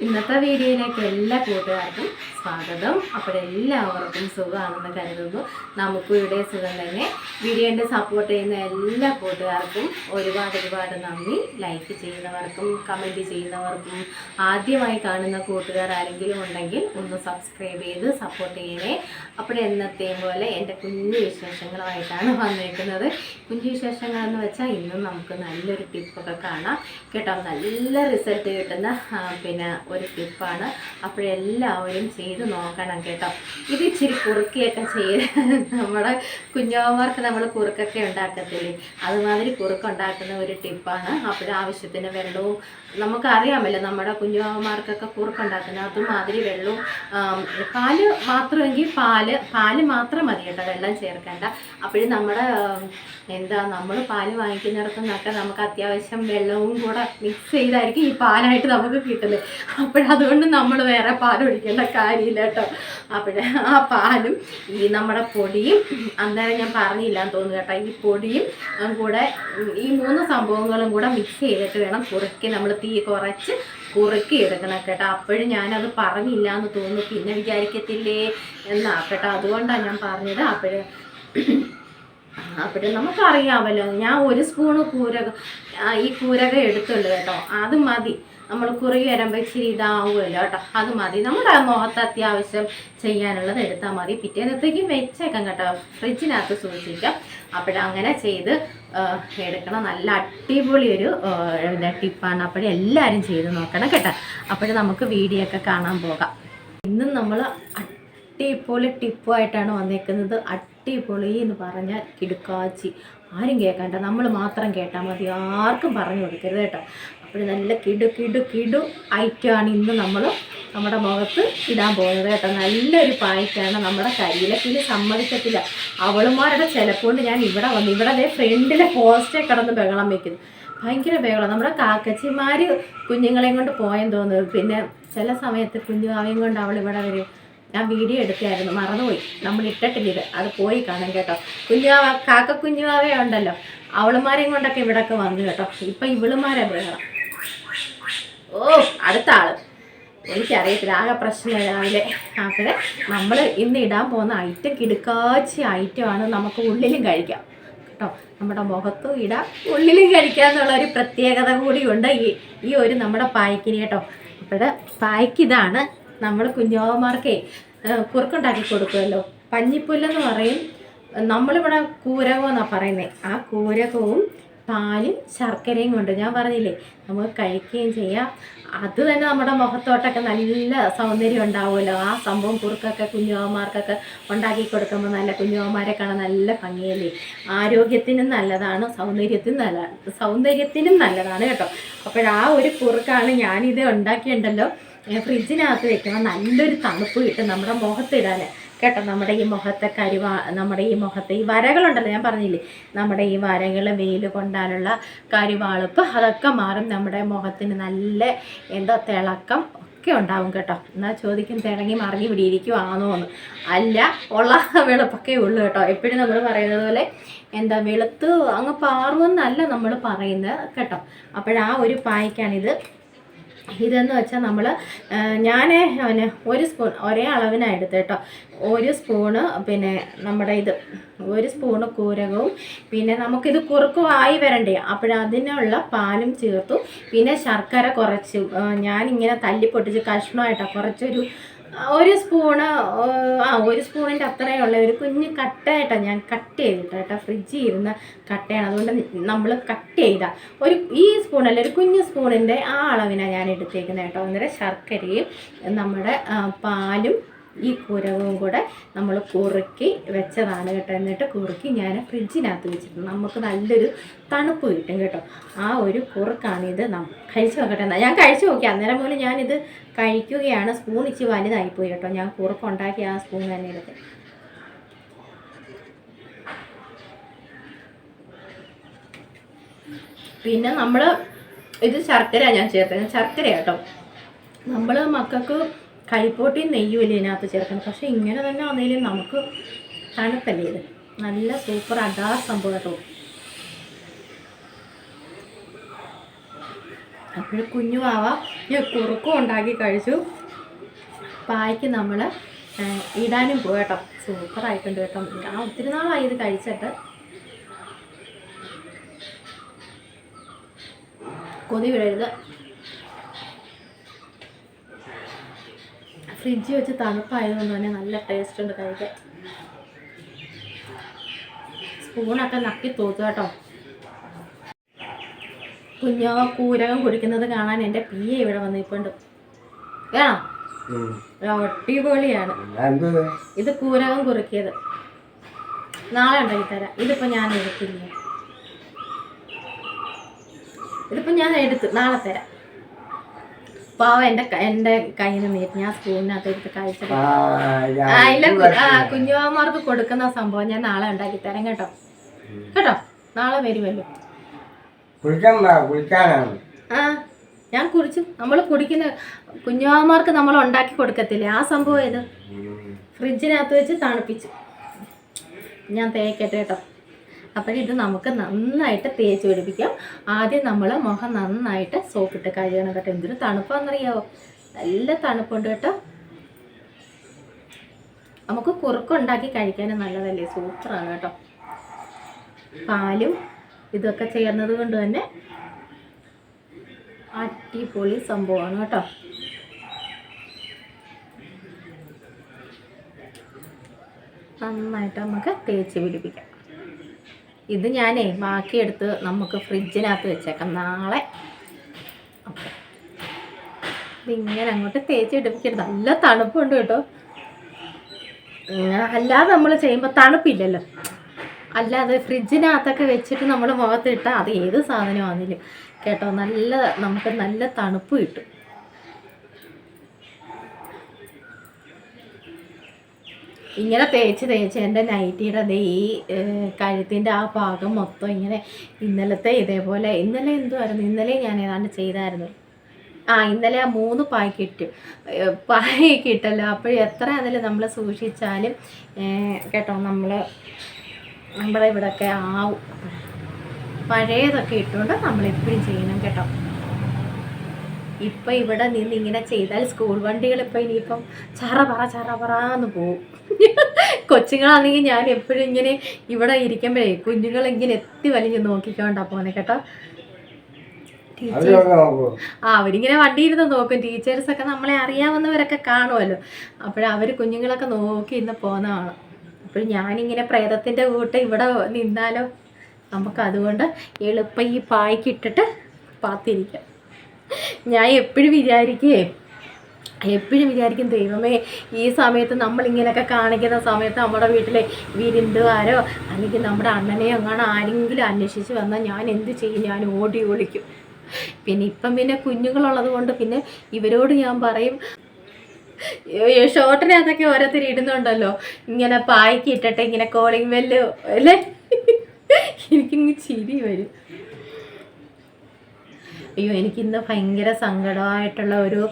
ഇന്നത്തെ വീഡിയോയിലേക്ക് എല്ലാ കൂട്ടുകാർക്കും സ്വാഗതം. അപ്പോൾ എല്ലാവർക്കും സുഖമാണെന്ന് കരുതുന്നു. നമുക്കും ഇവിടെ സുഖം തന്നെ. വീഡിയോന്റെ സപ്പോർട്ട് ചെയ്യുന്ന എല്ലാ കൂട്ടുകാർക്കും ഒരുപാട് ഒരുപാട് നന്ദി. ലൈക്ക് ചെയ്യുന്നവർക്കും കമന്റ് ചെയ്യുന്നവർക്കും ആദ്യമായി കാണുന്ന കൂട്ടുകാർ ആരെങ്കിലും ഉണ്ടെങ്കിൽ ഒന്ന് സബ്സ്ക്രൈബ് ചെയ്ത് സപ്പോർട്ട് ചെയ്യണേ. അപ്പോൾ എന്നത്തെയും പോലെ എന്റെ കുഞ്ഞു വിശേഷങ്ങളുമായിട്ടാണ് വന്നിരിക്കുന്നത് കുഞ്ഞു വിശേഷങ്ങൾ എന്ന് വെച്ചാൽ ഇന്നും നമുക്ക് നല്ലൊരു ടിപ്പൊക്കെ കാണാം. കേട്ടോ? നല്ല റിസൾട്ട് കിട്ടുന്ന പിന്നെ ഒരു ടിപ്പാണ് അപ്പോഴെല്ലാവരും ചെയ്ത് നോക്കണം കേട്ടോ. ഇത് ഇച്ചിരി കുറുക്കിയൊക്കെ ചെയ്ത് നമ്മുടെ കുഞ്ഞോമാർക്ക് നമ്മൾ കുറുക്കൊക്കെ ഉണ്ടാക്കത്തില്ലേ? അതുമാതിരി കുറുക്കുണ്ടാക്കുന്ന ഒരു ടിപ്പാണ്. അപ്പോഴാവശ്യത്തിന് വെള്ളവും നമുക്കറിയാമല്ലോ നമ്മുടെ കുഞ്ഞോമാർക്കൊക്കെ കുറുക്കുണ്ടാക്കുന്നത് അതുമാതിരി വെള്ളവും പാൽ മാത്രമെങ്കിൽ പാൽ പാൽ മാത്രം മതി കേട്ടോ വെള്ളം ചേർക്കേണ്ട. അപ്പോഴും നമ്മുടെ എന്താ നമ്മൾ പാൽ വാങ്ങിക്കുന്നിടത്തു നിന്നൊക്കെ നമുക്ക് അത്യാവശ്യം വെള്ളവും കൂടെ മിക്സ് ചെയ്തായിരിക്കും ഈ പാലായിട്ട് നമുക്ക് കിട്ടുന്നത് അപ്പോഴതുകൊണ്ട് നമ്മൾ വേറെ പാൽ ഒഴിക്കേണ്ട കാര്യമില്ല കേട്ടോ. അപ്പോഴേ ആ പാലും ഈ നമ്മുടെ പൊടിയും അന്നേരം ഞാൻ പറഞ്ഞില്ല എന്ന് തോന്നുന്നു കേട്ടോ. ഈ പൊടിയും കൂടെ ഈ മൂന്ന് സംഭവങ്ങളും കൂടെ മിക്സ് ചെയ്തിട്ട് വേണം കുറുക്കി നമ്മൾ തീ കുറച്ച് കുറുക്കി എടുക്കണം കേട്ടോ. അപ്പോഴും ഞാനത് പറഞ്ഞില്ല എന്ന് തോന്നുന്നു. പിന്നെ വിചാരിക്കത്തില്ലേ? എന്നാ കേട്ടോ. അതുകൊണ്ടാണ് ഞാൻ പറഞ്ഞത്. അപ്പോഴും അപ്പോഴും നമുക്കറിയാമല്ലോ ഞാൻ ഒരു സ്പൂണ് കൂരക ഈ കൂരക എടുത്തുള്ളൂ കേട്ടോ. അത് മതി. നമ്മൾ കുറേ വരുമ്പോൾ ഇച്ചിരി ഇതാവുമല്ലോ കേട്ടോ. അത് മതി. നമ്മുടെ മുഖത്ത് അത്യാവശ്യം ചെയ്യാനുള്ളത് എടുത്താൽ മതി. പിറ്റേന്നത്തേക്ക് വെച്ചേക്കാം കേട്ടോ. ഫ്രിഡ്ജിനകത്ത് സൂക്ഷിക്കാം. അപ്പോഴങ്ങനെ ചെയ്ത് എടുക്കണം. നല്ല അടിപൊളി ഒരു ടിപ്പാണ്. അപ്പോഴും എല്ലാവരും ചെയ്ത് നോക്കണം കേട്ടോ. അപ്പോഴും നമുക്ക് വീഡിയോ ഒക്കെ കാണാൻ പോകാം. ഇന്നും നമ്മൾ അടിപൊളി ടിപ്പുമായിട്ടാണ് വന്നേക്കുന്നത്. അടിപൊളി എന്ന് പറഞ്ഞാൽ കിടുക്കാച്ചി. ആരും കേൾക്കണ്ട. നമ്മൾ മാത്രം കേട്ടാൽ മതി. ആർക്കും പറഞ്ഞു കൊടുക്കരുത് കേട്ടോ. അപ്പോൾ നല്ല കിടു കിടു കിടു ഐറ്റമാണ് ഇന്ന് നമ്മൾ നമ്മുടെ മുഖത്ത് ഇടാൻ പോകുന്നത് കേട്ടോ. നല്ലൊരു പായ്ക്കാണ് നമ്മുടെ കരിയിലക്കിൽ സമ്മതിക്കത്തില്ല. അവളുമാരുടെ ചിലപ്പോണ്ട് ഞാൻ ഇവിടെ വന്നു ഇവിടെ അതേ ഫ്രണ്ടിലെ പോസ്റ്റേ കിടന്ന് ബഹളം വയ്ക്കുന്നു ഭയങ്കര ബഹളം. നമ്മുടെ കാക്കച്ചിമാർ കുഞ്ഞുങ്ങളെയും കൊണ്ട് പോയെന്ന് തോന്നുന്നു. പിന്നെ ചില സമയത്ത് കുഞ്ഞു കുഞ്ഞുമാവയും കൊണ്ട് അവൾ ഇവിടെ വരും. ഞാൻ വീഡിയോ എടുക്കുകയായിരുന്നു മറന്നുപോയി. നമ്മൾ ഇട്ടിട്ടില്ല ഇത്. അത് പോയി കാണാം കേട്ടോ. കുഞ്ഞുവാവ കാക്ക കുഞ്ഞുവാവേ ഉണ്ടല്ലോ. അവളുമാരെയും കൊണ്ടൊക്കെ ഇവിടൊക്കെ വന്നു കേട്ടോ. ഇപ്പം ഇവളുമാരെ വേണം ഓ അടുത്ത ആൾ. എനിക്കറിയത്തില്ല ആകെ പ്രശ്നം രാവിലെ. അപ്പോൾ നമ്മൾ ഇന്ന് ഇടാൻ പോകുന്ന ഐറ്റം കിടുക്കാച്ചി ഐറ്റമാണ് നമുക്ക് ഉള്ളിലും കഴിക്കാം. കേട്ടോ നമ്മുടെ മുഖത്തും ഇടാം ഉള്ളിലും കഴിക്കാം എന്നുള്ള ഒരു പ്രത്യേകത കൂടിയുണ്ട് ഈ ഈ ഒരു നമ്മുടെ പായ്ക്കിന് കേട്ടോ. അപ്പോൾ പായ്ക്ക് ഇതാണ് നമ്മൾ കുഞ്ഞോമാർക്കേ കുറുക്കുണ്ടാക്കി കൊടുക്കുമല്ലോ. പഞ്ഞിപ്പുല്ലെന്ന് പറയും. നമ്മളിവിടെ കൂരകം എന്നാണ് പറയുന്നത് ആ കൂരകവും പാലും ശർക്കരയും കൊണ്ട് ഞാൻ പറഞ്ഞില്ലേ നമുക്ക് കഴിക്കുകയും ചെയ്യാം. അത് തന്നെ നമ്മുടെ മുഖത്തോട്ടൊക്കെ നല്ല സൗന്ദര്യം ഉണ്ടാവുമല്ലോ. ആ സംഭവം കുറുക്കൊക്കെ കുഞ്ഞുമാർക്കൊക്കെ ഉണ്ടാക്കി കൊടുക്കുമ്പോൾ നല്ല കുഞ്ഞുമാരെ കാണാൻ നല്ല ഭംഗിയല്ലേ? ആരോഗ്യത്തിനും നല്ലതാണ് സൗന്ദര്യത്തിനും നല്ലതാണ് സൗന്ദര്യത്തിനും നല്ലതാണ് കേട്ടോ. അപ്പോഴാ ഒരു കുറുക്കാണ് ഞാനിത് ഉണ്ടാക്കിയിട്ടുണ്ടല്ലോ. ഫ്രിഡ്ജിനകത്ത് വെക്കുമ്പോൾ നല്ലൊരു തണുപ്പ് കിട്ടും നമ്മുടെ മുഖത്തിടാൻ കേട്ടോ നമ്മുടെ ഈ മുഖത്തെ കരിവാ നമ്മുടെ ഈ മുഖത്തെ ഈ വരകളുണ്ടല്ലോ ഞാൻ പറഞ്ഞില്ലേ? നമ്മുടെ ഈ വരകൾ വെയിൽ കൊണ്ടാലുള്ള കരുവാളുപ്പ് അതൊക്കെ മാറും. നമ്മുടെ മുഖത്തിന് നല്ല എന്തോ തിളക്കം ഒക്കെ ഉണ്ടാവും കേട്ടോ. എന്നാൽ ചോദിക്കും തിളങ്ങി മറിഞ്ഞ് പിടിയിരിക്കുവാണോ എന്ന് അല്ല ഉള്ള വെളുപ്പൊക്കെ ഉള്ളു കേട്ടോ. എപ്പോഴും നമ്മൾ പറയുന്നത് പോലെ എന്താ വെളുത്ത് അങ്ങ് പാറുമെന്നല്ല നമ്മൾ പറയുന്നത് കേട്ടോ. അപ്പോഴാ ഒരു പായ്ക്കാണിത്. ഇതെന്ന് വെച്ചാൽ നമ്മൾ ഞാൻ പിന്നെ ഒരു സ്പൂൺ ഒരേ അളവിനാണ് എടുത്ത് കേട്ടോ. ഒരു സ്പൂണ് പിന്നെ നമ്മുടെ ഇത് ഒരു സ്പൂണ് കൂരകവും പിന്നെ നമുക്കിത് കുറുക്കുമായി വരണ്ടേ അപ്പോഴതിനുള്ള പാലും ചേർത്തു. പിന്നെ ശർക്കര കുറച്ച് ഞാനിങ്ങനെ തല്ലിപ്പൊട്ടിച്ച് കഷ്ണമായിട്ടാണ് കുറച്ചൊരു ഒരു സ്പൂണ് ആ ഒരു സ്പൂണിന്റെ അത്രയേ ഉള്ളൂ. ഒരു കുഞ്ഞ് കട്ടയായിട്ടാണ് ഞാൻ കട്ട് ചെയ്തിട്ട് കേട്ടോ. ഫ്രിഡ്ജിൽ ഇരുന്ന കട്ടയാണ് അതുകൊണ്ട് നമ്മൾ കട്ട് ചെയ്ത. ഒരു ഈ സ്പൂണല്ല ഒരു കുഞ്ഞ് സ്പൂണിന്റെ ആ അളവിനാണ് ഞാൻ എടുത്തേക്കുന്നത് കേട്ടോ. അന്നേരം ശർക്കരയും നമ്മുടെ പാലും ഈ കുരവും കൂടെ നമ്മൾ കുറുക്കി വെച്ചതാണ് കേട്ടോ. എന്നിട്ട് കുറുക്കി ഞാൻ ഫ്രിഡ്ജിനകത്ത് വെച്ചിട്ടുണ്ട്. നമുക്ക് നല്ലൊരു തണുപ്പ് കിട്ടും കേട്ടോ. ആ ഒരു കുറുക്കാണിത് കഴിച്ചു നോക്കട്ടെ എന്നാൽ ഞാൻ കഴിച്ചു നോക്കി. അന്നേരം പോലും ഞാനിത് കഴിക്കുകയാണ്. സ്പൂൺ ഇച്ച് വലുതായിപ്പോയി കേട്ടോ. ഞാൻ കുറുക്കുണ്ടാക്കി ആ സ്പൂൺ തന്നെ എടുത്ത്. പിന്നെ നമ്മൾ ഇത് ശർക്കര ഞാൻ ചേർത്തത്. ശർക്കര കേട്ടോ. നമ്മൾ മക്കൾക്ക് കരിപ്പോട്ടിയും ഇല്ല ഇതിനകത്ത് ചേർക്കണം പക്ഷേ ഇങ്ങനെ തന്നെ ആണെങ്കിലും നമുക്ക് തണുപ്പല്ലേ ഇത്? നല്ല സൂപ്പർ അഡാർ സംഭവം കേട്ടോ. കുഞ്ഞു വാവ ഈ കുറുക്കും ഉണ്ടാക്കി കഴിച്ചു. പായ്ക്ക് നമ്മൾ ഇടാനും പോയി കേട്ടോ. സൂപ്പറായിട്ടുണ്ട് കേട്ടോ. ഞാൻ ഒത്തിരി നാളായി ഇത് കഴിച്ചിട്ട്. കൊതി വിടരുത് ഫ്രിഡ്ജ് വെച്ച് തണുപ്പായതുകൊണ്ട് തന്നെ നല്ല ടേസ്റ്റ് ഉണ്ട് കഴിക്കാൻ സ്പൂണൊക്കെ നക്കി തൂത്തു കേട്ടോ. കുഞ്ഞോ കൂരകം കുടിക്കുന്നത് കാണാൻ എന്റെ പിയ ഇവിടെ വന്ന് നിൽപ്പുണ്ട് വേണോ അടിപൊളിയാണ്. ഇത് കൂരകം കുറുക്കിയത്. നാളെ ഉണ്ടാക്കി തരാം. ഇതിപ്പോൾ ഞാൻ എടുത്തില്ല ഇതിപ്പോ ഞാൻ എടുത്തു നാളെ തരാം. പാവ എന്റെ എന്റെ കയ്യിൽ നിന്ന് നീട്ടി ഞാൻ സ്കൂളിനകത്ത് എടുത്ത് കഴിച്ചത് കുഞ്ഞുമാർക്ക് കൊടുക്കുന്ന സംഭവം ഞാൻ നാളെ ഉണ്ടാക്കി തരാം കേട്ടോ. കേട്ടോ? നാളെ വരുമല്ലോ ആ ഞാൻ കുടിച്ചു നമ്മൾ കുടിക്കുന്ന കുഞ്ഞുമാർക്ക് നമ്മൾ ഉണ്ടാക്കി കൊടുക്കത്തില്ലേ? ആ സംഭവം ഇത് ഫ്രിഡ്ജിനകത്ത് വെച്ച് തണുപ്പിച്ചു. ഞാൻ തേക്കട്ടെ കേട്ടോ. അപ്പോഴിത് നമുക്ക് നന്നായിട്ട് തേച്ച് പിടിപ്പിക്കാം. ആദ്യം നമ്മൾ മുഖം നന്നായിട്ട് സോപ്പിട്ട് കഴുകണം കേട്ടോ. എന്തൊരു തണുപ്പാണെന്നറിയാവോ നല്ല തണുപ്പുണ്ട് കേട്ടോ. നമുക്ക് കുറുക്കുണ്ടാക്കി കഴിക്കാനും നല്ലതല്ലേ? സൂപ്പറാണ് കേട്ടോ. പാലും ഇതൊക്കെ ചേർന്നത് കൊണ്ട് തന്നെ അടിപൊളി സംഭവമാണ് കേട്ടോ. നന്നായിട്ട് നമുക്ക് തേച്ച് പിടിപ്പിക്കാം. ഇത് ഞാനേ ബാക്കിയെടുത്ത് നമുക്ക് ഫ്രിഡ്ജിനകത്ത് വെച്ചേക്കാം നാളെ. ഓക്കെ അങ്ങോട്ട് തേച്ച് പിടിപ്പിക്കരുത്. നല്ല തണുപ്പുണ്ട് കേട്ടോ. അല്ലാതെ നമ്മൾ ചെയ്യുമ്പോൾ തണുപ്പില്ലല്ലോ. അല്ലാതെ ഫ്രിഡ്ജിനകത്തൊക്കെ വെച്ചിട്ട് നമ്മൾ മുഖത്തിട്ടാൽ അത് ഏത് സാധനമാണെങ്കിലും കേട്ടോ. നല്ല നമുക്ക് നല്ല തണുപ്പ് കിട്ടും. ഇങ്ങനെ തേച്ച് തേച്ച് എന്റെ നൈറ്റിയുടെ അതേ ഈ കഴുത്തിന്റെ ആ ഭാഗം മൊത്തം ഇങ്ങനെ ഇന്നലത്തെ ഇതേപോലെ ഇന്നലെ എന്തുമായിരുന്നു ഇന്നലെ ഞാൻ ഏതാണ്ട് ചെയ്തായിരുന്നു. ആ ഇന്നലെ ആ മൂന്ന് പാക്കറ്റ് പായ്ക്ക് ഇട്ടല്ലോ അപ്പോൾ എത്ര അതിൽ നമ്മൾ സൂക്ഷിച്ചാലും കേട്ടോ നമ്മൾ നമ്മുടെ ഇവിടെയൊക്കെ ആവും പഴയതൊക്കെ ഇട്ടുകൊണ്ട് നമ്മൾ എപ്പോഴും ചെയ്യണം കേട്ടോ. ഇപ്പം ഇവിടെ നിന്ന് ഇങ്ങനെ ചെയ്താൽ സ്കൂൾ വണ്ടികൾ ഇപ്പം ഇനിയിപ്പം ചറ പറ ചറ പറന്ന് പോവും. കൊച്ചുങ്ങളാണെങ്കിൽ ഞാൻ എപ്പോഴും ഇങ്ങനെ ഇവിടെ ഇരിക്കുമ്പോഴേ കുഞ്ഞുങ്ങൾ ഇങ്ങനെ എത്തി വലിഞ്ഞ് നോക്കിക്കൊണ്ടാ പോന്നെ കേട്ടോ. ടീച്ചേഴ്സ് ആ അവരിങ്ങനെ വണ്ടി ഇരുന്ന് നോക്കും. ടീച്ചേഴ്സ് ഒക്കെ നമ്മളെ അറിയാവുന്നവരൊക്കെ കാണുമല്ലോ അപ്പോഴവർ കുഞ്ഞുങ്ങളൊക്കെ നോക്കി ഇന്ന് പോകുന്നതാണ് അപ്പോൾ ഞാനിങ്ങനെ പ്രേതത്തിന്റെ കൂട്ട് ഇവിടെ നിന്നാലോ? നമുക്ക് അതുകൊണ്ട് എളുപ്പം ഈ പായ്ക്കിട്ടിട്ട് പാത്തിരിക്കാം. ഞാൻ എപ്പോഴും വിചാരിക്കേ എപ്പോഴും വിചാരിക്കും ദൈവമേ ഈ സമയത്ത് നമ്മളിങ്ങനെയൊക്കെ കാണിക്കുന്ന സമയത്ത് നമ്മുടെ വീട്ടിലെ വിരുന്നുകാരോ അല്ലെങ്കിൽ നമ്മുടെ അണ്ണനെയോ അങ്ങനെ ആരെങ്കിലും അന്വേഷിച്ച് വന്നാൽ ഞാൻ എന്ത് ചെയ്യും? ഞാൻ ഓടി ഒളിക്കും. പിന്നെ ഇപ്പം പിന്നെ കുഞ്ഞുങ്ങളുള്ളത് കൊണ്ട് പിന്നെ ഇവരോട് ഞാൻ പറയും ഷോർട്ടിനകത്തൊക്കെ ഓരോരുത്തർ ഇടുന്നുണ്ടല്ലോ. ഇങ്ങനെ പായ്ക്ക് ഇട്ടിട്ട് ഇങ്ങനെ കോളിംഗ് ബെല്ല് അല്ലേ? എനിക്കിങ്ങ് ചിരി വരും. അയ്യോ എനിക്കിന്ന് ഭയങ്കര സങ്കടമായിട്ടുള്ള ഒരു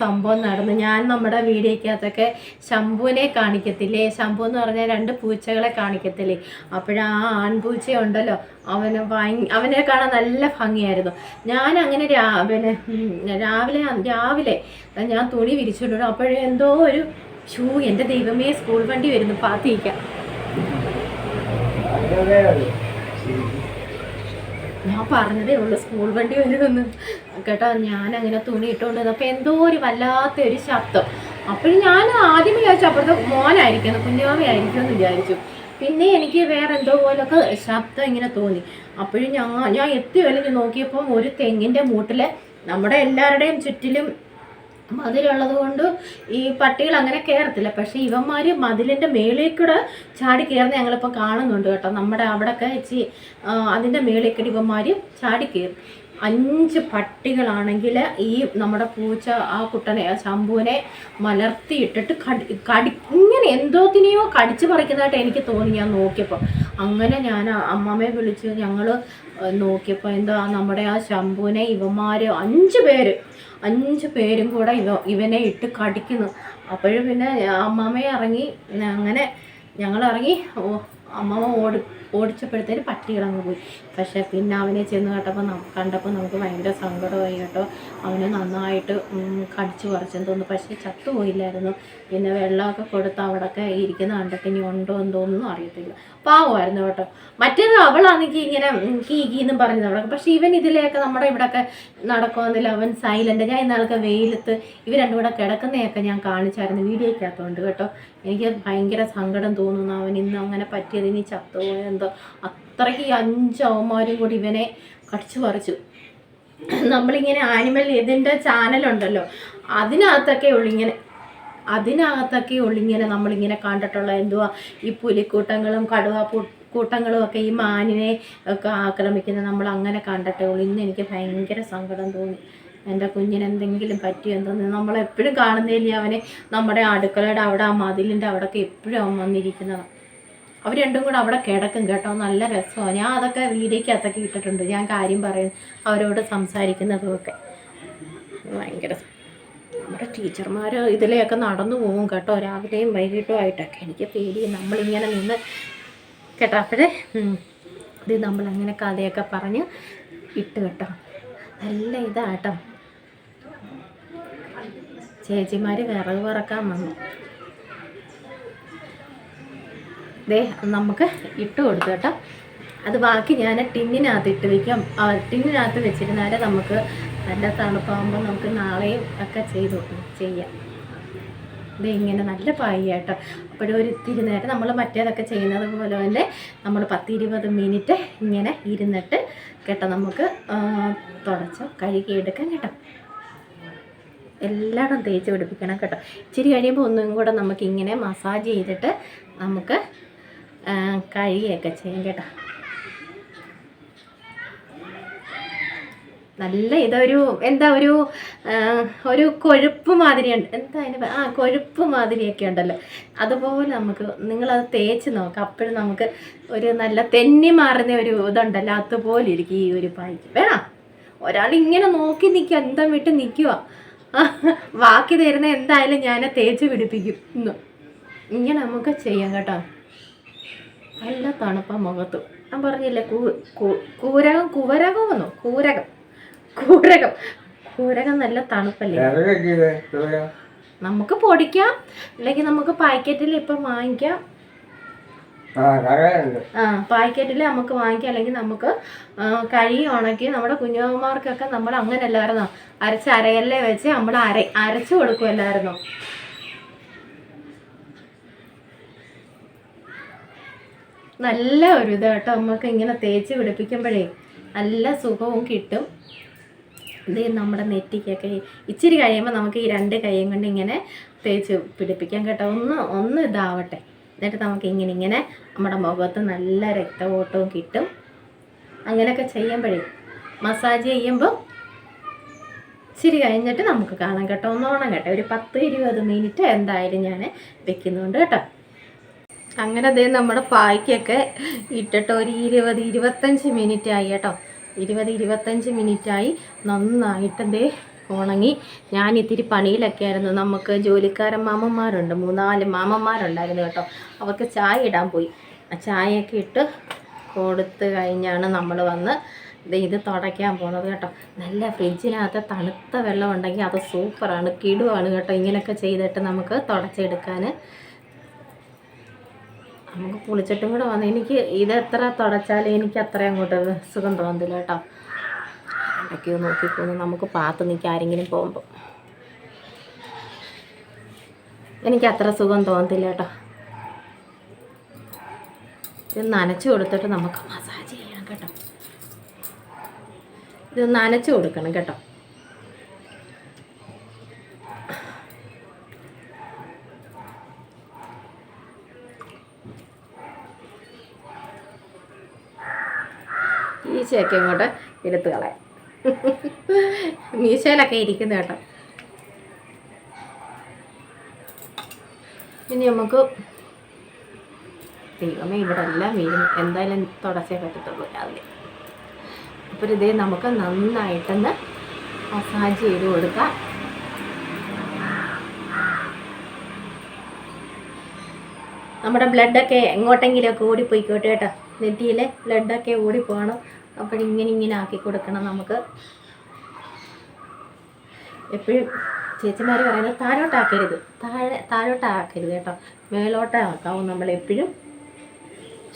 സംഭവം നടന്നു. ഞാൻ നമ്മുടെ വീഡിയോക്കകത്തൊക്കെ ശംഭുവിനെ കാണിക്കത്തില്ലേ? ശംഭു എന്ന് പറഞ്ഞാൽ രണ്ട് പൂച്ചകളെ കാണിക്കത്തില്ലേ? അപ്പോഴാ ആൺപൂച്ച ഉണ്ടല്ലോ. അവന് ഭയ അവനെ കാണാൻ നല്ല ഭംഗിയായിരുന്നു. ഞാൻ അങ്ങനെ രാ പിന്നെ രാവിലെ രാവിലെ ഞാൻ തുണി വിരിച്ചിട്ടുണ്ട്. അപ്പോഴേ എന്തോ ഒരു ഷൂ എന്റെ ദൈവമേ സ്കൂൾ വണ്ടി വരുന്നു. പാത്തിരിക്കാം. ഞാൻ പറഞ്ഞതേ ഉള്ളൂ സ്കൂൾ വണ്ടി വരുമെന്ന് കേട്ടോ ഞാൻ അങ്ങനെ തുണി ഇട്ടുകൊണ്ടിരുന്നു അപ്പോൾ എന്തോ ഒരു വല്ലാത്ത ഒരു ശബ്ദം. അപ്പോഴും ഞാൻ ആദ്യം വിചാരിച്ചു അപ്പുറത്തെ മോനായിരിക്കുന്നു കുഞ്ഞാവയായിരിക്കും എന്ന് വിചാരിച്ചു. പിന്നെ എനിക്ക് വേറെ എന്തോ പോലൊക്കെ ശബ്ദം ഇങ്ങനെ തോന്നി. അപ്പോഴും ഞാൻ ഞാൻ എത്തി വലിഞ്ഞ് നോക്കിയപ്പം ഒരു തെങ്ങിന്റെ മൂട്ടിൽ നമ്മുടെ എല്ലാവരുടെയും ചുറ്റിലും മതിലുള്ളത് കൊണ്ട് ഈ പട്ടികൾ അങ്ങനെ കയറത്തില്ല പക്ഷെ ഇവന്മാർ മതിലിന്റെ മേളിൽ കൂടെ ചാടി കയറുന്ന ഞങ്ങളിപ്പോൾ കാണുന്നുണ്ട് കേട്ടോ. നമ്മുടെ അവിടെയൊക്കെ ഇച്ചി ആ, അതിന്റെ മേളിൽ ഇവന്മാർ ചാടി കയറും അഞ്ച് പട്ടികളാണെങ്കിൽ ഈ നമ്മുടെ പൂച്ച ആ കുട്ടനെ ആ ശംഭുവിനെ മലർത്തിയിട്ടിട്ട് കടി കടി ഇങ്ങനെ എന്തോത്തിനെയോ കടിച്ചു പറിക്കുന്നതായിട്ട് എനിക്ക് തോന്നി ഞാൻ നോക്കിയപ്പോൾ. അങ്ങനെ ഞാൻ അമ്മമ്മയെ വിളിച്ച് ഞങ്ങൾ നോക്കിയപ്പോൾ എന്താ നമ്മുടെ ആ ശംഭുവിനെ ഇവന്മാർ അഞ്ച് പേര് അഞ്ച് പേരും കൂടെ ഇവ ഇവനെ ഇട്ട് കടിക്കുന്നു. അപ്പോഴും പിന്നെ അമ്മാമ്മയെ ഇറങ്ങി അങ്ങനെ ഞങ്ങൾ ഇറങ്ങി അമ്മമ്മ ഓടി ഓടിച്ചപ്പോഴത്തേന് പട്ടികളങ്ങ് പോയി. പക്ഷേ പിന്നെ അവനെ ചെന്ന് കേട്ടപ്പോൾ കണ്ടപ്പോൾ നമുക്ക് ഭയങ്കര സങ്കടമായി കേട്ടോ. അവന് നന്നായിട്ട് കടിച്ചു കുറച്ചെന്ന് തോന്നുന്നു. പക്ഷേ ചത്തുപോയില്ലായിരുന്നു. പിന്നെ വെള്ളമൊക്കെ കൊടുത്ത് അവിടെയൊക്കെ ഇരിക്കുന്ന കണ്ടിട്ട് ഇനി ഉണ്ടോ എന്തോ ഒന്നും അറിയത്തില്ല. പാവമായിരുന്നു കേട്ടോ. മറ്റേത് അവളാണെങ്കിൽ ഇങ്ങനെ കീ കീന്നും പറഞ്ഞു നടക്കും പക്ഷേ ഇവൻ ഇതിലെയൊക്കെ നമ്മുടെ ഇവിടെയൊക്കെ നടക്കുമെന്നില്ല അവൻ സൈലന്റ് ഞാൻ ഇന്നാളൊക്കെ വെയിലത്ത് ഇവ രണ്ടും കൂടെ കിടക്കുന്നതൊക്കെ ഞാൻ കാണിച്ചായിരുന്നു വീഡിയോയ്ക്കകത്തുണ്ട് കേട്ടോ. എനിക്ക് ഭയങ്കര സങ്കടം തോന്നുന്നു. അവൻ ഇന്ന് അങ്ങനെ പറ്റിയത് ഇനി ചത്തുപോയോ എന്തോ അത്രയ്ക്ക് ഈ അഞ്ച് കൂടി ഇവനെ കടിച്ചു പറിച്ചു. നമ്മളിങ്ങനെ ആനിമൽ ഇതിന്റെ ചാനലുണ്ടല്ലോ അതിനകത്തൊക്കെ ഉള്ളു അതിനകത്തൊക്കെ ഉള്ളിങ്ങനെ നമ്മളിങ്ങനെ കണ്ടിട്ടുള്ള എന്തുവാ? ഈ പുലിക്കൂട്ടങ്ങളും കടുവ കൂട്ടങ്ങളും ഒക്കെ ഈ മാനിനെ ഒക്കെ ആക്രമിക്കുന്നത് നമ്മൾ അങ്ങനെ കണ്ടിട്ടേ ഉള്ളൂ. ഇന്ന് എനിക്ക് ഭയങ്കര സങ്കടം തോന്നി. എന്റെ കുഞ്ഞിന് എന്തെങ്കിലും പറ്റിയോ എന്തോന്ന്? നമ്മളെപ്പോഴും കാണുന്നില്ലേ അവനെ. നമ്മുടെ അടുക്കളയുടെ അവിടെ ആ മതിലിന്റെ അവിടെയൊക്കെ എപ്പോഴും അവൻ വന്നിരിക്കുന്നതാണ് അവർ രണ്ടും കൂടെ അവിടെ കിടക്കും കേട്ടോ. നല്ല രസമാണ്. ഞാൻ അതൊക്കെ വീഡിയോക്കകത്തൊക്കെ ഇട്ടിട്ടുണ്ട്. ഞാൻ കാര്യം പറയും അവരോട് സംസാരിക്കുന്നതുമൊക്കെ ഭയങ്കര നമ്മുടെ ടീച്ചർമാർ ഇതിലെയൊക്കെ നടന്നു പോകും കേട്ടോ. രാവിലെയും വൈകിട്ടും ആയിട്ടൊക്കെ എനിക്ക് പേടി. നമ്മളിങ്ങനെ നിന്ന് കേട്ടോ. അപ്പോഴേ ഇത് നമ്മളങ്ങനെ കഥയൊക്കെ പറഞ്ഞ് ഇട്ട് കേട്ടോ. നല്ല ഇതാട്ടോ. ചേച്ചിമാർ വിറക് പറക്കാൻ വന്നു. ദേ നമുക്ക് ഇട്ട് കൊടുത്തു കേട്ടോ. അത് ബാക്കി ഞാൻ ടിന്നിനകത്ത് ഇട്ട് വെക്കാം. ആ, ടിന്നിനകത്ത് വെച്ചിരുന്നാൽ നമുക്ക് നല്ല തണുപ്പാകുമ്പോൾ നമുക്ക് നാളെയും ഒക്കെ ചെയ്തു ചെയ്യാം. ഇത് ഇങ്ങനെ നല്ല പായ കേട്ടോ അപ്പോഴും ഒരു ഇത്തിരി നേരം നമ്മൾ മറ്റേതൊക്കെ ചെയ്യുന്നത് പോലെ തന്നെ നമ്മൾ പത്തിരുപത് മിനിറ്റ് ഇങ്ങനെ ഇരുന്നിട്ട് കേട്ടോ നമുക്ക് തുടച്ചോ കഴുകിയെടുക്കാം കേട്ടോ. എല്ലായിടും തേച്ച് പിടിപ്പിക്കണം കേട്ടോ. ഇച്ചിരി കഴിയുമ്പോൾ ഒന്നും കൂടെ നമുക്ക് ഇങ്ങനെ മസാജ് ചെയ്തിട്ട് നമുക്ക് ആ, കഴുകിയൊക്കെ ചെയ്യാം കേട്ടോ. നല്ല ഇതൊരു എന്താ ഒരു ഒരു കൊഴുപ്പ് മാതിരിയുണ്ട്. എന്താ അതിന് ആ കൊഴുപ്പ് മാതിരിയൊക്കെ ഉണ്ടല്ലോ. അതുപോലെ നമുക്ക് നിങ്ങളത് തേച്ച് നോക്കാം. അപ്പോഴും നമുക്ക് ഒരു നല്ല തെന്നി മാറുന്ന ഒരു ഇതുണ്ടല്ലോ. അതുപോലെ ഇരിക്കും ഈ ഒരു പായ്ക്ക്. വേണം? ഒരാൾ ഇങ്ങനെ നോക്കി നിൽക്കുക. എന്താ വിട്ട് നിൽക്കുക? ബാക്കി തരുന്ന എന്തായാലും ഞാൻ തേച്ച് പിടിപ്പിക്കും. ഇന്ന്. ഇങ്ങനെ നമുക്ക് ചെയ്യാം കേട്ടോ. നല്ല തണുപ്പ മുഖത്ത്. ഞാൻ പറഞ്ഞില്ലേ കൂരകം കൂരകം കുവരകം വന്നു? കൂരകം. കൂരകം. കൂരകം നല്ല തണുപ്പല്ലേ? നമുക്ക് പൊടിക്കാം. അല്ലെങ്കിൽ നമുക്ക് പാക്കറ്റിൽ ഇപ്പം വാങ്ങിക്കാം. ആ പാക്കറ്റിൽ നമുക്ക് വാങ്ങിക്കാം. അല്ലെങ്കിൽ നമുക്ക് കഴുകി ഉണക്കി നമ്മുടെ കുഞ്ഞുമാർക്കൊക്കെ നമ്മൾ അങ്ങനെ അല്ലായിരുന്നോ അരച്ച് അരയല്ലേ വെച്ച് നമ്മൾ അര അരച്ചു കൊടുക്കുമല്ലായിരുന്നോ നല്ല ഒരു ഇത് കേട്ടോ. നമുക്ക് ഇങ്ങനെ തേച്ച് പിടിപ്പിക്കുമ്പോഴേ നല്ല സുഖവും കിട്ടും. ഇത് നമ്മുടെ നെറ്റിക്കൊക്കെ ഇച്ചിരി കഴിയുമ്പോൾ നമുക്ക് ഈ രണ്ട് കൈയും കൊണ്ട് ഇങ്ങനെ തേച്ച് പിടിപ്പിക്കാം കേട്ടോ. ഒന്ന് ഒന്ന് ഇതാവട്ടെ. എന്നിട്ട് നമുക്ക് ഇങ്ങനെ ഇങ്ങനെ നമ്മുടെ മുഖത്ത് നല്ല രക്തഓട്ടവും കിട്ടും. അങ്ങനെയൊക്കെ ചെയ്യുമ്പോഴേ മസാജ് ചെയ്യുമ്പോൾ ഇച്ചിരി കഴിഞ്ഞിട്ട് നമുക്ക് കാണാം കേട്ടോ. ഒന്നോണം കേട്ടോ. ഒരു പത്ത് ഇരുപത് മിനിറ്റ് എന്തായാലും ഞാൻ വെക്കുന്നുണ്ട് കേട്ടോ. അങ്ങനെ അതേ നമ്മുടെ പായ്ക്കൊക്കെ ഇട്ടിട്ട് ഒരു ഇരുപത് ഇരുപത്തഞ്ച് മിനിറ്റ് ആയി കേട്ടോ. ഇരുപത് ഇരുപത്തഞ്ച് മിനിറ്റ് ആയി നന്നായിട്ട് ദേ ഉണങ്ങി. ഞാൻ ഇത്തിരി പണിയിലൊക്കെ ആയിരുന്നു. നമുക്ക് ജോലിക്കാരൻ മാമന്മാരുണ്ട്. മൂന്നാൽ മാമന്മാരുണ്ടായിരുന്നു കേട്ടോ. അവർക്ക് ചായ ഇടാൻ പോയി. ആ ചായയൊക്കെ ഇട്ട് കൊടുത്തു കഴിഞ്ഞാണ് നമ്മൾ വന്ന് ഇത് തുടയ്ക്കാൻ പോണത് കേട്ടോ. നല്ല ഫ്രിഡ്ജിനകത്ത് തണുത്ത വെള്ളം ഉണ്ടെങ്കിൽ അത് സൂപ്പറാണ്. കിടുവാണ് കേട്ടോ ഇങ്ങനെയൊക്കെ ചെയ്തിട്ട് നമുക്ക് തുടച്ചെടുക്കാൻ നമുക്ക് കുളിച്ചിട്ടും കൂടെ വന്ന് എനിക്ക് ഇത് എത്ര തുടച്ചാലും എനിക്ക് അത്ര അങ്ങോട്ട് സുഖം തോന്നുന്നില്ല കേട്ടോ. ഇടയ്ക്ക് നോക്കിപ്പോന്ന് നമുക്ക് പാത്ത് നിൽക്കുക ആരെങ്കിലും പോകുമ്പോൾ. എനിക്ക് അത്ര സുഖം തോന്നത്തില്ല കേട്ടോ. ഇത് നനച്ച് കൊടുത്തിട്ട് നമുക്ക് മസാജ് ചെയ്യാം കേട്ടോ. ഇത് നനച്ച് കൊടുക്കണം കേട്ടോ. ഈശയൊക്കെ ഇങ്ങോട്ട് എടുത്ത് കളയാം. മീശയിലൊക്കെ ഇരിക്കുന്നു കേട്ടോ. ഇനി നമുക്ക് ദൈവമേ ഇവിടെ എല്ലാം വീഴും എന്തായാലും തുടച്ചേ പറ്റത്തുള്ളൂ രാവിലെ. അപ്പോൾ ഇതേ നമുക്ക് നന്നായിട്ടൊന്ന് മസാജ് ചെയ്ത് കൊടുക്കാം. നമ്മുടെ ബ്ലഡൊക്കെ എങ്ങോട്ടെങ്കിലുമൊക്കെ ഓടിപ്പോയിക്കോട്ടെ കേട്ടോ. നെറ്റിയിലെ ബ്ലഡൊക്കെ ഓടിപ്പോകണം. അപ്പോഴിങ്ങനെ ഇങ്ങനെ ഇങ്ങനെ ആക്കി കൊടുക്കണം നമുക്ക്. എപ്പോഴും ചേച്ചിമാർ പറയുന്നത് താഴോട്ടാക്കരുത്. താഴെ താഴോട്ടാക്കരുത് കേട്ടോ. മേലോട്ടാക്കാവും നമ്മൾ എപ്പോഴും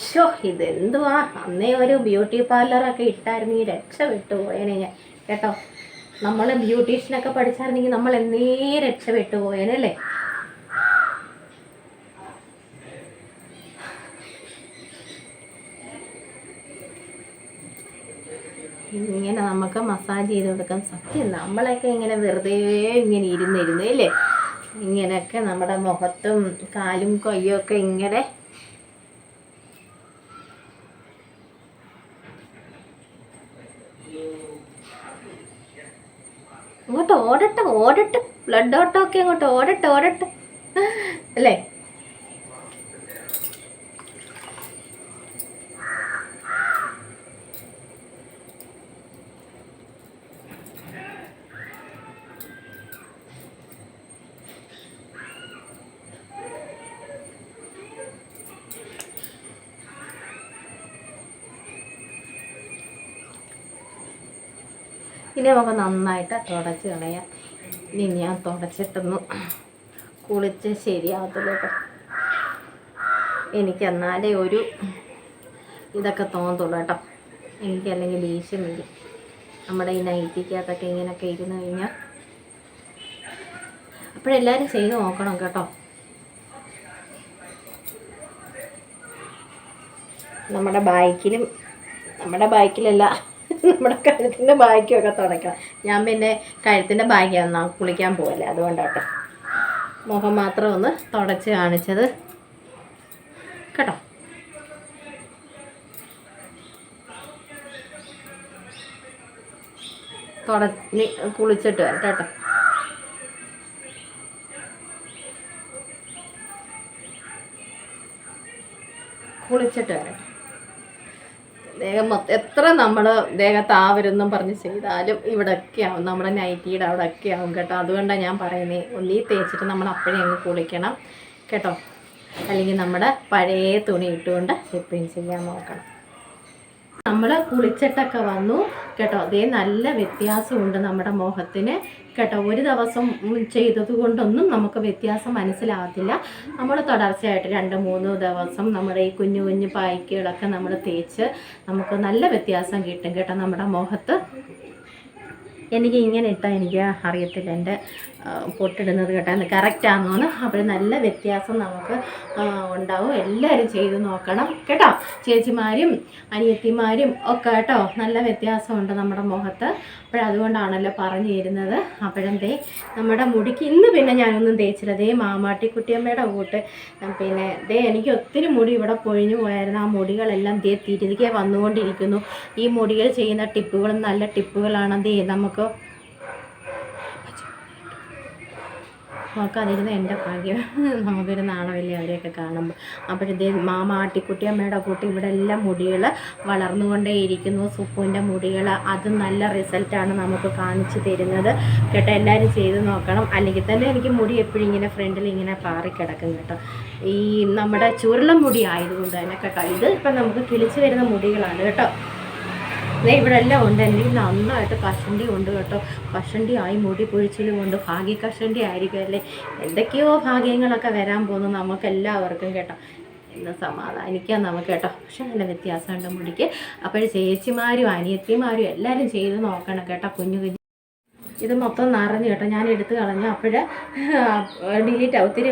ഷോ ഇതെന്തുവാ? അന്നേ ഒരു ബ്യൂട്ടി പാർലറൊക്കെ ഇട്ടായിരുന്നു. ഈ രക്ഷപ്പെട്ടു പോയേനെ ഞാൻ. കേട്ടോ? നമ്മൾ ബ്യൂട്ടീഷ്യനൊക്കെ പഠിച്ചായിരുന്നെങ്കിൽ നമ്മൾ എന്നേ രക്ഷപ്പെട്ടു പോയേനല്ലേ ഇങ്ങനെ നമുക്ക് മസാജ് ചെയ്ത് കൊടുക്കാം സത്യം നമ്മളൊക്കെ ഇങ്ങനെ വെറുതെ ഇങ്ങനെ ഇരുന്നിരുന്നു അല്ലേ? ഇങ്ങനെയൊക്കെ നമ്മുടെ മുഖത്തും കാലും കൊയ്യും ഒക്കെ ഇങ്ങനെ ഇങ്ങോട്ട് ഓടട്ടെ ഓടട്ടെ. ബ്ലഡ് ഓട്ടമൊക്കെ അങ്ങോട്ട് ഓടട്ടെ ഓടട്ടെ. അല്ലേ? ഇനി നമുക്ക് നന്നായിട്ട് തുടച്ച് കളയാം. ഇനി ഞാൻ തുടച്ചിട്ടൊന്നും കുളിച്ച് ശരിയാവത്തുള്ളൂ കേട്ടോ. എനിക്ക് എന്നാലേ ഒരു ഇതൊക്കെ തോന്നത്തുള്ളൂ കേട്ടോ. എനിക്കല്ലെങ്കിൽ ദേഷ്യം വരും. നമ്മുടെ ഈ നൈറ്റിക്കകത്തൊക്കെ ഇങ്ങനെയൊക്കെ ഇരുന്ന് കഴിഞ്ഞാൽ അപ്പോഴെല്ലാവരും ചെയ്ത് നോക്കണം കേട്ടോ. നമ്മുടെ ബൈക്കിലും നമ്മുടെ ബൈക്കിലല്ല. നമ്മുടെ കഴുത്തിന്റെ ബാഗൊക്കെ തുടയ്ക്കണം. ഞാൻ പിന്നെ കഴുത്തിന്റെ ബാഗാണ് കുളിക്കാൻ പോകല്ലേ അതുകൊണ്ടാട്ടെ. മുഖം മാത്രം ഒന്ന് തുടച്ച് കാണിച്ചത്. കേട്ടോ? തുട കുളിച്ചിട്ട് വരട്ടെ കേട്ടോ. കുളിച്ചിട്ട് വരട്ടെ ദേഹം മൊത്തം എത്ര നമ്മൾ ദേഹത്ത് ആവരുന്നും പറഞ്ഞ് ചെയ്താലും ഇവിടെയൊക്കെ ആവും നമ്മുടെ നൈറ്റിയുടെ അവിടെയൊക്കെ ആവും കേട്ടോ. അതുകൊണ്ടാണ് ഞാൻ പറയുന്നത് ഒന്നീ തേച്ചിട്ട് നമ്മൾ അപ്പോഴേ അങ്ങ് കുളിക്കണം കേട്ടോ. അല്ലെങ്കിൽ നമ്മുടെ പഴയ തുണി ഇട്ടുകൊണ്ട് എപ്പോഴും ചെയ്യാൻ നോക്കണം. നമ്മൾ കുളിച്ചിട്ടൊക്കെ വന്നു കേട്ടോ. അതേ നല്ല വ്യത്യാസമുണ്ട് നമ്മുടെ മുഖത്തിന് കേട്ടോ ഒരു ദിവസം ചെയ്തത് കൊണ്ടൊന്നും നമുക്ക് വ്യത്യാസം മനസ്സിലാകത്തില്ല നമ്മൾ തുടർച്ചയായിട്ട് രണ്ട് മൂന്ന് ദിവസം നമ്മുടെ ഈ കുഞ്ഞു കുഞ്ഞു പായ്ക്കുകളൊക്കെ നമ്മൾ തേച്ച് നമുക്ക് നല്ല വ്യത്യാസം കിട്ടും കേട്ടോ നമ്മുടെ മുഖത്ത്. എനിക്ക് ഇങ്ങനെ ഇട്ടാൽ എനിക്ക് അറിയത്തില്ല എന്റെ പൊട്ടിടുന്നത് കേട്ടോ. കറക്റ്റാണെന്ന് അപ്പോൾ നല്ല വ്യത്യാസം നമുക്ക് ഉണ്ടാവും. എല്ലാവരും ചെയ്ത് നോക്കണം കേട്ടോ. ചേച്ചിമാരും അനിയത്തിമാരും ഒക്കെ കേട്ടോ നല്ല വ്യത്യാസമുണ്ട് നമ്മുടെ മുഖത്ത്. അപ്പോഴതുകൊണ്ടാണല്ലോ പറഞ്ഞു തരുന്നത്. അപ്പോഴെന്തേ നമ്മുടെ മുടിക്ക് ഇന്ന് പിന്നെ ഞാനൊന്നും തേച്ചില്ല. ദേ മാമാട്ടി കുട്ടിയമ്മയുടെ കൂട്ട് പിന്നെ ദേ എനിക്ക് ഒത്തിരി മുടി ഇവിടെ പൊഴിഞ്ഞു പോയായിരുന്നു. ആ മുടികളെല്ലാം ദേ തിരികെ വന്നുകൊണ്ടിരിക്കുന്നു. ഈ മുടികൾ ചെയ്യുന്ന ടിപ്പുകളും നല്ല ടിപ്പുകളാണ്. ദേ നമുക്ക് നോക്കാതിരുന്ന എന്റെ ഭാഗ്യം. നമുക്കൊരു നാണമില്ലേ അവരെയൊക്കെ കാണുമ്പോൾ അപ്പോഴത്തേ മാമ ആട്ടിക്കുട്ടിയമ്മയുടെ കുട്ടി ഇവിടെ എല്ലാം മുടികൾ വളർന്നുകൊണ്ടേയിരിക്കുന്നു സുപ്പുവിന്റെ മുടികൾ അത് നല്ല റിസൾട്ടാണ് നമുക്ക് കാണിച്ചു തരുന്നത്. കേട്ടോ എല്ലാവരും ചെയ്ത് നോക്കണം. അല്ലെങ്കിൽ തന്നെ എനിക്ക് മുടി എപ്പോഴും ഇങ്ങനെ ഫ്രണ്ടിൽ ഇങ്ങനെ പാറിക്കിടക്കും കേട്ടോ. ഈ നമ്മുടെ ചുരുളൻ മുടി ആയതുകൊണ്ട് തന്നെ കേട്ടോ. ഇത് ഇപ്പം നമുക്ക് കിളിച്ച് വരുന്ന മുടികളാണ് കേട്ടോ. ദേ ഇവിടെ എല്ലാം ഉണ്ട്. എനിക്ക് നന്നായിട്ട് കഷണ്ടി ഉണ്ട് കേട്ടോ. കഷണ്ടി ആയി മുടി പൊഴിച്ചിലും ഉണ്ട്. ഭാഗ്യ കഷണ്ടി ആയിരിക്കും അല്ലേ? എന്തൊക്കെയോ ഭാഗ്യങ്ങളൊക്കെ വരാൻ പോകുന്നു നമുക്ക് എല്ലാവർക്കും കേട്ടോ. എന്ന് സമാധാനിക്കാം നമുക്ക് കേട്ടോ. പക്ഷെ നല്ല വ്യത്യാസമുണ്ട് മുടിക്ക്. അപ്പോൾ ചേച്ചിമാരും അനിയത്തിമാരും എല്ലാവരും ചെയ്ത് നോക്കണം കേട്ടോ. കുഞ്ഞു കുഞ്ഞു ഇത് മൊത്തം നിറഞ്ഞു കേട്ടോ. ഞാൻ എടുത്തു കളഞ്ഞു. അപ്പോഴേ ഡിലീറ്റ് ഒത്തിരി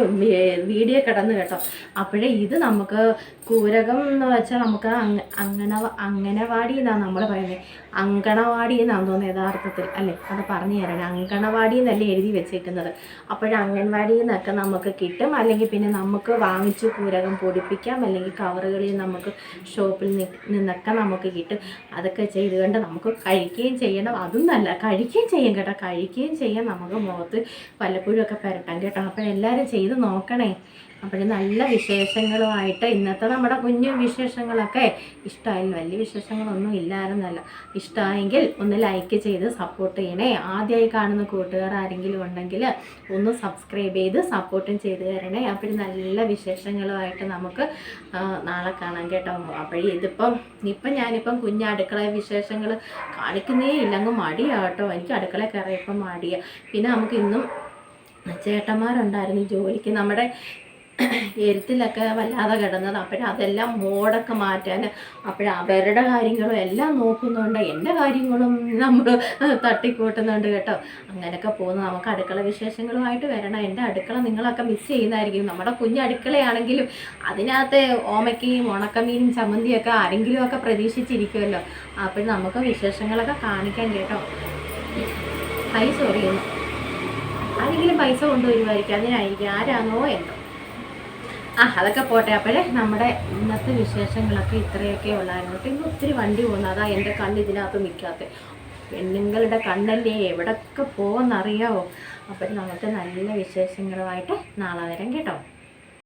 വീഡിയോ കിടന്നു കേട്ടോ. അപ്പോഴേ ഇത് നമുക്ക് കൂരകം എന്ന് വെച്ചാൽ നമുക്ക് അങ്ങ അങ്ങനെ അംഗനവാടി എന്നാണ് നമ്മൾ പറയുന്നത് അങ്കണവാടി എന്നാണ് തോന്നുന്നത് യഥാർത്ഥത്തിൽ അല്ലേ? അത് പറഞ്ഞു തരണം അങ്കണവാടി എന്നല്ലേ എഴുതി വെച്ചേക്കുന്നത്. അപ്പോൾ അംഗൻവാടിയിൽ നിന്നൊക്കെ നമുക്ക് കിട്ടും. അല്ലെങ്കിൽ പിന്നെ നമുക്ക് വാങ്ങിച്ചു പൂരകം പൊടിപ്പിക്കാം. അല്ലെങ്കിൽ കവറുകളിൽ നമുക്ക് ഷോപ്പിൽ നിന്നൊക്കെ നമുക്ക് കിട്ടും. അതൊക്കെ ചെയ്തുകൊണ്ട് നമുക്ക് കഴിക്കുകയും ചെയ്യണം. അതും നല്ല കഴിക്കുകയും ചെയ്യും കേട്ടോ. കഴിക്കുകയും ചെയ്യാം. നമുക്ക് മുഖത്ത് വല്ലപ്പോഴും ഒക്കെ പുരട്ടാം കേട്ടോ. അപ്പോൾ എല്ലാവരും ചെയ്ത് നോക്കണേ. അപ്പോൾ നല്ല വിശേഷങ്ങളുമായിട്ട് ഇന്നത്തെ നമ്മുടെ കുഞ്ഞു വിശേഷങ്ങളൊക്കെ ഇഷ്ടമായിരുന്നു. വലിയ വിശേഷങ്ങളൊന്നും ഇല്ലായിരുന്നല്ല. ഇഷ്ടമായെങ്കിൽ ഒന്ന് ലൈക്ക് ചെയ്ത് സപ്പോർട്ട് ചെയ്യണേ. ആദ്യമായി കാണുന്ന കൂട്ടുകാർ ആരെങ്കിലും ഉണ്ടെങ്കിൽ ഒന്ന് സബ്സ്ക്രൈബ് ചെയ്ത് സപ്പോർട്ടും ചെയ്ത് തരണേ. അപ്പോൾ നല്ല വിശേഷങ്ങളുമായിട്ട് നമുക്ക് നാളെ കാണാം കേട്ടോ. അപ്പോൾ ഇതിപ്പം ഇപ്പം ഞാനിപ്പം കുഞ്ഞ് അടുക്കള വിശേഷങ്ങൾ കാണിക്കുന്നേ ഇല്ലങ്ങ് മടിയാട്ടോ എനിക്ക് അടുക്കള കയറിയപ്പം മടിയാണ് പിന്നെ നമുക്ക് ഇന്നും ചേട്ടന്മാരുണ്ടായിരുന്നു ജോലിക്ക്. നമ്മുടെ എരുത്തിലൊക്കെ വല്ലാതെ കിടന്നത്. അപ്പോഴും അതെല്ലാം മോടൊക്കെ മാറ്റാൻ അപ്പോഴും അവരുടെ കാര്യങ്ങളും എല്ലാം നോക്കുന്നുണ്ട് എന്റെ കാര്യങ്ങളും നമ്മൾ തട്ടിക്കൂട്ടുന്നുണ്ട് കേട്ടോ. അങ്ങനെയൊക്കെ പോകുന്നു. നമുക്ക് അടുക്കള വിശേഷങ്ങളുമായിട്ട് വരണം. എന്റെ അടുക്കള നിങ്ങളൊക്കെ മിസ് ചെയ്യുന്നതായിരിക്കും. നമ്മുടെ കുഞ്ഞ് അടുക്കളയാണെങ്കിലും അതിനകത്ത് ഓമയ്ക്കയും ഉണക്കമീനും ചമ്മന്തിയൊക്കെ ആരെങ്കിലും ഒക്കെ പ്രതീക്ഷിച്ചിരിക്കുമല്ലോ അപ്പോൾ നമുക്ക് വിശേഷങ്ങളൊക്കെ കാണിക്കാൻ കേട്ടോ. പൈസ പറയുന്നു ആരെങ്കിലും പൈസ കൊണ്ടുവരുമായിരിക്കും അതിനായിരിക്കും. ആരാണോ എന്തോ. ആ അതൊക്കെ പോട്ടെ. അപ്പോഴേ നമ്മുടെ ഇന്നത്തെ വിശേഷങ്ങളൊക്കെ ഇത്രയൊക്കെ ഉള്ളായിരുന്നു. ഇന്ന് ഒത്തിരി വണ്ടി പോകുന്നു അതാ എന്റെ കണ്ണ് ഇതിനകത്ത് നിൽക്കാത്ത. പെണ്ണുങ്ങളുടെ കണ്ണല്ലേ? എവിടൊക്കെ പോകുമെന്നറിയാവോ അപ്പോൾ നമുക്ക് നല്ല വിശേഷങ്ങളുമായിട്ട് നാളെ വരാം കേട്ടോ.